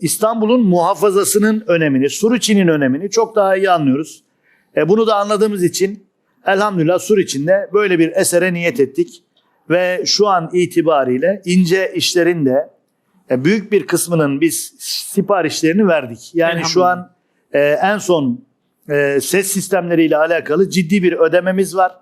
İstanbul'un muhafazasının önemini, Suriçi'nin önemini çok daha iyi anlıyoruz. E, bunu da anladığımız için elhamdülillah Suriçi'nde böyle bir esere niyet ettik. Ve şu an itibariyle ince işlerin de e, büyük bir kısmının biz siparişlerini verdik. Yani şu an e, en son e, ses sistemleriyle alakalı ciddi bir ödememiz var.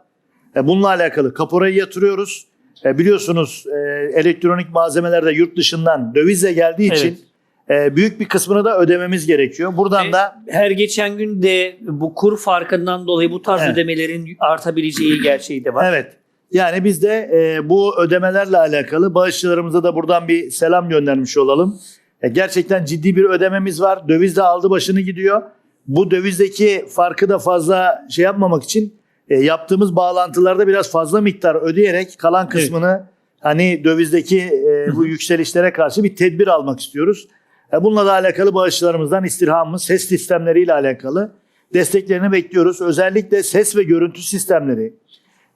E, bununla alakalı kaporayı yatırıyoruz. E, biliyorsunuz e, elektronik malzemeler de yurt dışından dövizle geldiği için e, büyük bir kısmını da ödememiz gerekiyor. Buradan Ve da her geçen gün de bu kur farkından dolayı bu tarz Evet. ödemelerin artabileceği gerçeği de var. evet yani biz de e, bu ödemelerle alakalı bağışçılarımıza da buradan bir selam göndermiş olalım. E, gerçekten ciddi bir ödememiz var. Döviz de aldı başını gidiyor. Bu dövizdeki farkı da fazla şey yapmamak için e, yaptığımız bağlantılarda biraz fazla miktar ödeyerek kalan kısmını hani dövizdeki e, bu yükselişlere karşı bir tedbir almak istiyoruz. E, bununla da alakalı bağışçılarımızdan istirhamımız ses sistemleriyle alakalı desteklerini bekliyoruz. Özellikle ses ve görüntü sistemleri.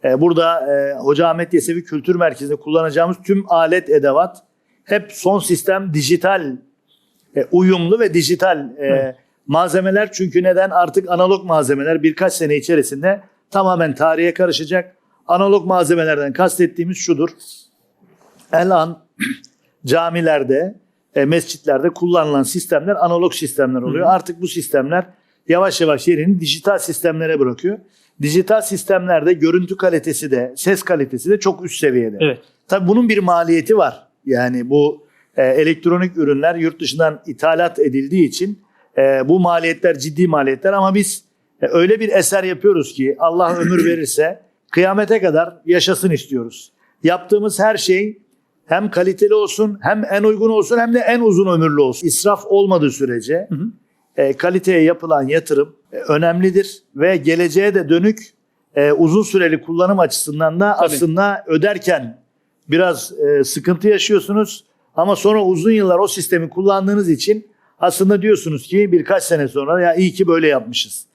E, burada e, Hoca Ahmet Yesevi Kültür Merkezi'nde kullanacağımız tüm alet edevat hep son sistem dijital uyumlu ve dijital e, malzemeler çünkü neden artık analog malzemeler birkaç sene içerisinde tamamen tarihe karışacak. Analog malzemelerden kastettiğimiz şudur. El an camilerde, e, mescitlerde kullanılan sistemler analog sistemler oluyor. Artık bu sistemler yavaş yavaş yerini dijital sistemlere bırakıyor. Dijital sistemlerde görüntü kalitesi de, ses kalitesi de çok üst seviyede. Evet. Tabii bunun bir maliyeti var. Yani bu e, elektronik ürünler yurt dışından ithalat edildiği için e, bu maliyetler ciddi maliyetler ama biz e, öyle bir eser yapıyoruz ki Allah ömür verirse kıyamete kadar yaşasın istiyoruz. Yaptığımız her şey hem kaliteli olsun hem en uygun olsun hem de en uzun ömürlü olsun. İsraf olmadığı sürece Hı hı. e, kaliteye yapılan yatırım e, önemlidir ve geleceğe de dönük e, uzun süreli kullanım açısından da Tabii. aslında öderken biraz e, sıkıntı yaşıyorsunuz ama sonra uzun yıllar o sistemi kullandığınız için aslında diyorsunuz ki birkaç sene sonra ya iyi ki böyle yapmışız.